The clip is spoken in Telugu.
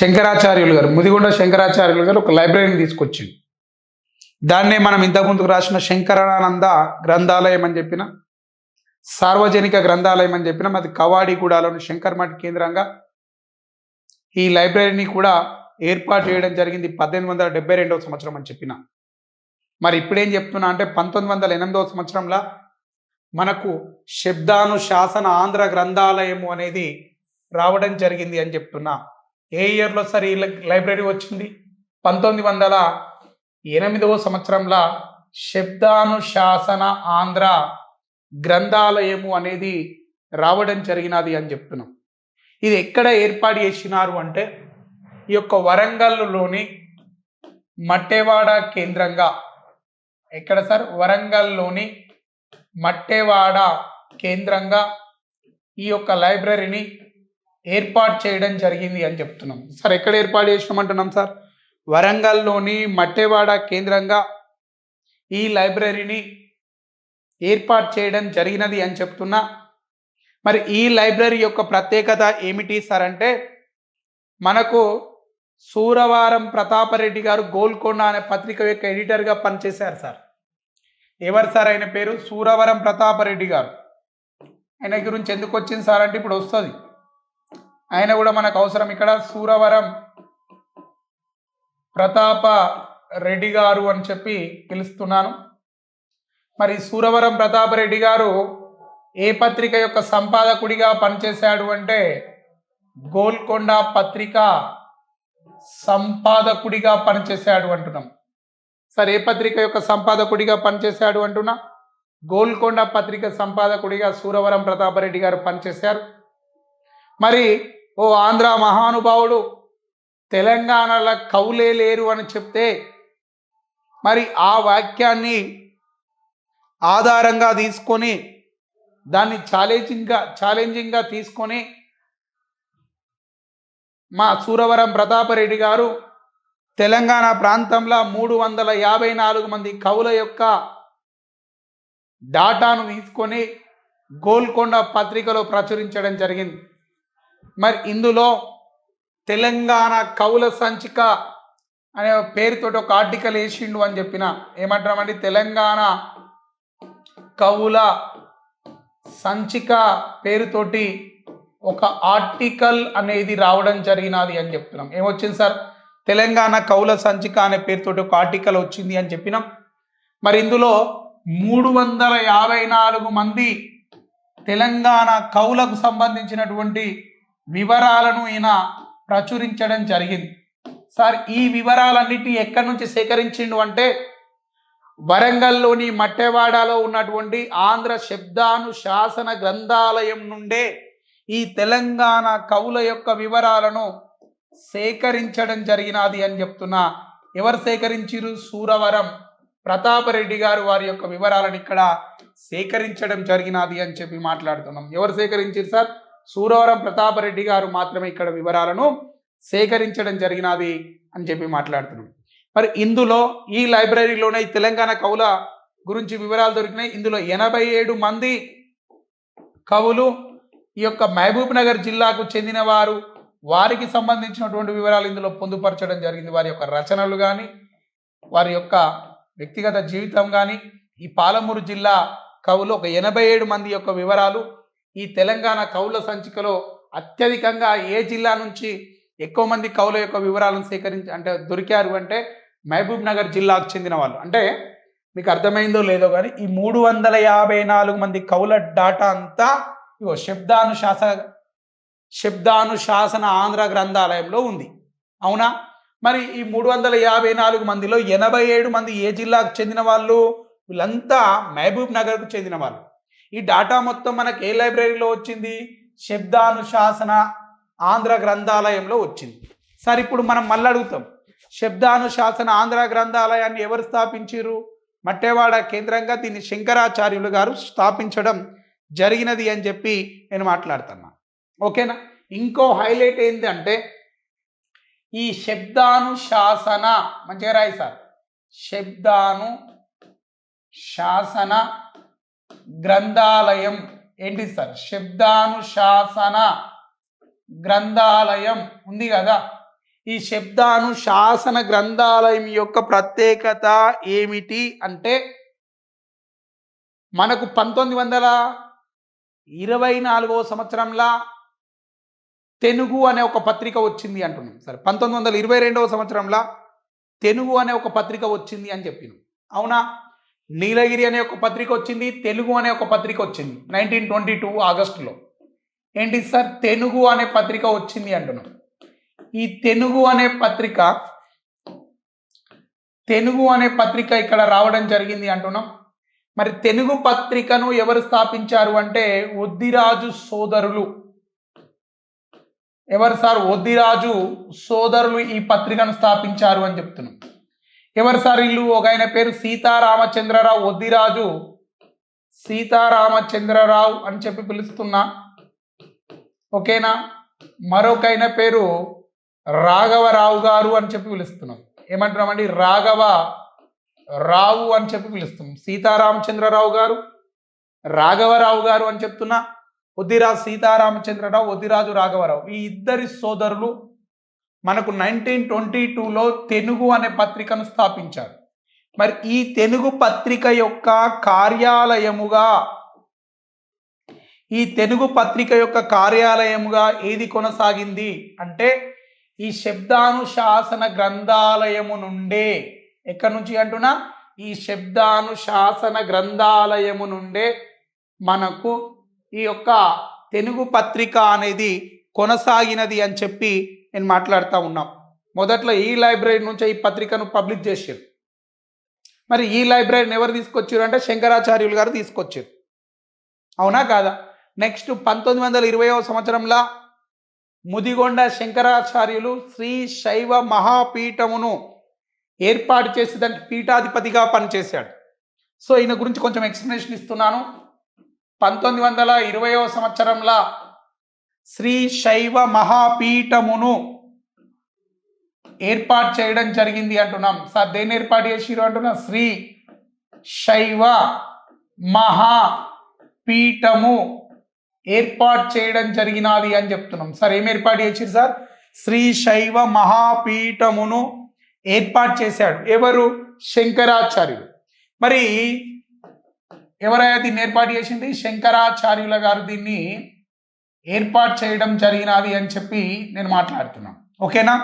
శంకరాచార్యులు గారు ముదిగొండ శంకరాచార్యులు గారు ఒక లైబ్రరీని తీసుకొచ్చింది దాన్నే మనం ఇంతకుముందుకు రాసిన శంకరానంద గ్రంథాలయం అని చెప్పిన సార్వజనిక గ్రంథాలయం అని చెప్పిన అది కవాడిగూడలోని శంకర్మఠ్ కేంద్రంగా ఈ లైబ్రరీని కూడా ఏర్పాటు చేయడం జరిగింది పద్దెనిమిది వందల డెబ్బై రెండవ సంవత్సరం అని చెప్పిన. మరి ఇప్పుడేం చెప్తున్నా అంటే పంతొమ్మిది వందల ఎనిమిదవ సంవత్సరంలో మనకు శబ్దానుశాసన ఆంధ్ర గ్రంథాలయము అనేది రావడం జరిగింది అని చెప్తున్నా. ఏ ఇయర్లో సార్ ఈ లైబ్రరీ వచ్చింది? పంతొమ్మిది వందల ఎనిమిదవ సంవత్సరంలో శబ్దానుశాసన ఆంధ్ర గ్రంథాలయము అనేది రావడం జరిగినది అని చెప్తున్నాం. ఇది ఎక్కడ ఏర్పాటు చేసినారు అంటే ఈ యొక్క వరంగల్లోని మట్టేవాడ కేంద్రంగా. ఎక్కడ సార్? వరంగల్లోని మట్టేవాడ కేంద్రంగా ఈ యొక్క లైబ్రరీని ఏర్పాటు చేయడం జరిగింది అని చెప్తున్నాం. సార్ ఎక్కడ ఏర్పాటు చేసినామంటున్నాం సార్? వరంగల్లోని మట్టేవాడ కేంద్రంగా ఈ లైబ్రరీని ఏర్పాటు చేయడం జరిగినది అని చెప్తున్నా. మరి ఈ లైబ్రరీ యొక్క ప్రత్యేకత ఏమిటి సార్ అంటే మనకు సూరవారం ప్రతాపరెడ్డి గారు గోల్కొండ అనే పత్రిక యొక్క ఎడిటర్గా పనిచేశారు సార్. ఎవరు సార్ ఆయన పేరు? సూరవరం ప్రతాపరెడ్డి గారు. ఆయన గురించి ఎందుకు వచ్చింది సార్ అంటే ఇప్పుడు వస్తుంది. ఆయన కూడా మనకు అవసరం. ఇక్కడ సూరవరం ప్రతాప రెడ్డి గారు అని చెప్పి పిలుస్తున్నాను. మరి సూరవరం ప్రతాప రెడ్డి గారు ఏ పత్రిక యొక్క సంపాదకుడిగా పనిచేశాడు అంటే గోల్కొండ పత్రిక సంపాదకుడిగా పనిచేశాడు అంటున్నాం. సరే ఏ పత్రిక యొక్క సంపాదకుడిగా పనిచేశాడు అంటున్నా? గోల్కొండ పత్రిక సంపాదకుడిగా సూరవరం ప్రతాపరెడ్డి గారు పనిచేశారు. మరి ఓ ఆంధ్ర మహానుభావుడు తెలంగాణలో కవులే లేరు అని చెప్తే మరి ఆ వాక్యాన్ని ఆధారంగా తీసుకొని దాన్ని ఛాలెంజింగ్గా ఛాలెంజింగ్గా తీసుకొని మా సూరవరం ప్రతాపరెడ్డి గారు తెలంగాణ ప్రాంతంలో మూడు వందల యాభై నాలుగు మంది కవుల యొక్క డాటాను తీసుకొని గోల్కొండ పత్రికలో ప్రచురించడం జరిగింది. మరి ఇందులో తెలంగాణ కవుల సంచిక అనే పేరుతోటి ఒక ఆర్టికల్ వేసిండు అని చెప్పిన. ఏమంటామండి తెలంగాణ కవుల సంచిక పేరుతోటి ఒక ఆర్టికల్ అనేది రావడం జరిగినది అని చెప్తున్నాం. ఏమొచ్చింది సార్? తెలంగాణ కవుల సంచిక అనే పేరుతోటి ఒక ఆర్టికల్ వచ్చింది అని చెప్పినాం. మరి ఇందులో మూడు వందల యాభై నాలుగు మంది తెలంగాణ కవులకు సంబంధించినటువంటి వివరాలను ఈయన ప్రచురించడం జరిగింది. సార్ ఈ వివరాలన్నిటి ఎక్కడి నుంచి సేకరించిండు అంటే వరంగల్లోని మట్టెవాడలో ఉన్నటువంటి ఆంధ్ర శబ్దాను శాసన గ్రంథాలయం నుండే ఈ తెలంగాణ కవుల యొక్క వివరాలను సేకరించడం జరిగినది అని చెప్తున్నా. ఎవరు సేకరించిరు సూరవరం ప్రతాపరెడ్డి గారు వారి యొక్క వివరాలను ఇక్కడ సేకరించడం జరిగినది అని చెప్పి మాట్లాడుతున్నాం. ఎవరు సేకరించారు సార్? సూరవరం ప్రతాపరెడ్డి గారు మాత్రమే ఇక్కడ వివరాలను సేకరించడం జరిగినది అని చెప్పి మాట్లాడుతున్నాం. మరి ఇందులో ఈ లైబ్రరీలోనే తెలంగాణ కవుల గురించి వివరాలు దొరికినాయి. ఇందులో ఎనభై ఏడు మంది కవులు ఈ యొక్క మహబూబ్ నగర్ జిల్లాకు చెందినవారు. వారికి సంబంధించినటువంటి వివరాలు ఇందులో పొందుపరచడం జరిగింది. వారి యొక్క రచనలు కానీ వారి యొక్క వ్యక్తిగత జీవితం కానీ ఈ పాలమూరు జిల్లా కవులు ఒక ఎనభై ఏడు మంది యొక్క వివరాలు ఈ తెలంగాణ కౌల సంచికలో అత్యధికంగా ఏ జిల్లా నుంచి ఎక్కువ మంది కౌల యొక్క వివరాలను సేకరించి అంటే దొరికారు అంటే మహబూబ్ నగర్ జిల్లాకు చెందిన వాళ్ళు. అంటే మీకు అర్థమైందో లేదో కానీ ఈ మూడు వందల యాభై నాలుగు మంది కౌల డాటా అంతా ఇగో శబ్దానుశాస శబ్దానుశాసన ఆంధ్ర గ్రంథాలయంలో ఉంది. అవునా? మరి ఈ మూడు వందల యాభై నాలుగు మందిలో ఎనభై ఏడు మంది ఏ జిల్లాకు చెందిన వాళ్ళు? వీళ్ళంతా మహబూబ్ నగర్కు చెందిన వాళ్ళు. ఈ డాటా మొత్తం మనకి ఏ లైబ్రరీలో వచ్చింది? శబ్దానుశాసన ఆంధ్ర గ్రంథాలయంలో వచ్చింది. సార్ ఇప్పుడు మనం మళ్ళీ అడుగుతాం. శబ్దానుశాసన ఆంధ్ర గ్రంథాలయాన్ని ఎవరు స్థాపించారు మట్టేవాడ కేంద్రంగా దీన్ని శంకరాచార్యులు గారు స్థాపించడం జరిగినది అని చెప్పి నేను మాట్లాడుతున్నా. ఓకేనా? ఇంకో హైలైట్ ఏంటి అంటే ఈ శబ్దానుశాసన మంచిగా రాయి సార్. శబ్దాను శాసన గ్రంథాలయం. ఏంటి సార్? శబ్దానుశాసన గ్రంథాలయం ఉంది కదా. ఈ శబ్దానుశాసన గ్రంథాలయం యొక్క ప్రత్యేకత ఏమిటి అంటే మనకు పంతొమ్మిది వందల ఇరవై నాలుగవ సంవత్సరంలో తెనుగు అనే ఒక పత్రిక వచ్చింది అంటున్నాం సరే. పంతొమ్మిది వందల ఇరవై రెండవ సంవత్సరంలో తెనుగు అనే ఒక పత్రిక వచ్చింది అని చెప్పినాం. అవునా? నీలగిరి అనే ఒక పత్రిక వచ్చింది తెలుగు అనే ఒక పత్రిక వచ్చింది నైన్టీన్ ట్వంటీ టూ ఆగస్టులో. ఏంటి సార్? తెనుగు అనే పత్రిక వచ్చింది అంటున్నాం. ఈ తెనుగు అనే పత్రిక తెనుగు అనే పత్రిక ఇక్కడ రావడం జరిగింది అంటున్నాం. మరి తెలుగు పత్రికను ఎవరు స్థాపించారు అంటే ఒద్దిరాజు సోదరులు. ఎవరు సార్? ఒద్దిరాజు సోదరులు ఈ పత్రికను స్థాపించారు అని చెప్తున్నాం. ఎవరు సార్ ఇల్లు? ఒక ఆయన పేరు సీతారామచంద్రరావు ఒద్దిరాజు. సీతారామచంద్రరావు అని చెప్పి పిలుస్తున్నా. ఓకేనా? మరొక ఆయన పేరు రాఘవరావు గారు అని చెప్పి పిలుస్తున్నాం. ఏమంటున్నామండి? రాఘవ రావు అని చెప్పి పిలుస్తున్నాం. సీతారామచంద్రరావు గారు రాఘవరావు గారు అని చెప్తున్నా. ఒద్దిరాజు సీతారామచంద్రరావు ఒద్దిరాజు రాఘవరావు. ఈ ఇద్దరి సోదరులు మనకు నైన్టీన్ ట్వంటీ టూలో తెలుగు అనే పత్రికను స్థాపించారు. మరి ఈ తెలుగు పత్రిక యొక్క కార్యాలయముగా ఈ తెలుగు పత్రిక యొక్క కార్యాలయముగా ఏది కొనసాగింది? అంటే ఈ శబ్దానుశాసన గ్రంథాలయము నుండే ఎక్కడి నుంచి అంటున్నా? ఈ శబ్దానుశాసన గ్రంథాలయము నుండే మనకు ఈ యొక్క తెలుగు పత్రిక అనేది కొనసాగినది అని చెప్పి నేను మాట్లాడుతూ ఉన్నాం. మొదట్లో ఈ లైబ్రరీ నుంచి ఈ పత్రికను పబ్లిష్ చేసారు మరి ఈ లైబ్రరీని ఎవరు తీసుకొచ్చారు అంటే శంకరాచార్యులు గారు తీసుకొచ్చారు. అవునా కాదా? నెక్స్ట్ పంతొమ్మిది వందల ఇరవైవ సంవత్సరంలో ముదిగొండ శంకరాచార్యులు శ్రీ శైవ మహాపీఠమును ఏర్పాటు చేసి దానికి పీఠాధిపతిగా పనిచేశాడు. సో ఈయన గురించి కొంచెం ఎక్స్ప్లెనేషన్ ఇస్తున్నాను. పంతొమ్మిది వందల ఇరవయవ సంవత్సరంలో శ్రీ శైవ మహాపీఠమును ఏర్పాటు చేయడం జరిగింది అంటున్నాం. సార్ దేన్ని ఏర్పాటు చేసిరు అంటున్నా? శ్రీ శైవ మహాపీఠము ఏర్పాటు చేయడం జరిగినది అని చెప్తున్నాం. సార్ ఏం ఏర్పాటు చేసిరు సార్? శ్రీ శైవ మహాపీఠమును ఏర్పాటు చేశాడు. ఎవరు? శంకరాచార్యులు. మరి ఎవరైనా దీన్ని ఏర్పాటు చేసింది శంకరాచార్యుల గారు దీన్ని ఏర్పాటు చేయడం జరిగినవి అని చెప్పి నేను మాట్లాడుతున్నాను. ఓకేనా?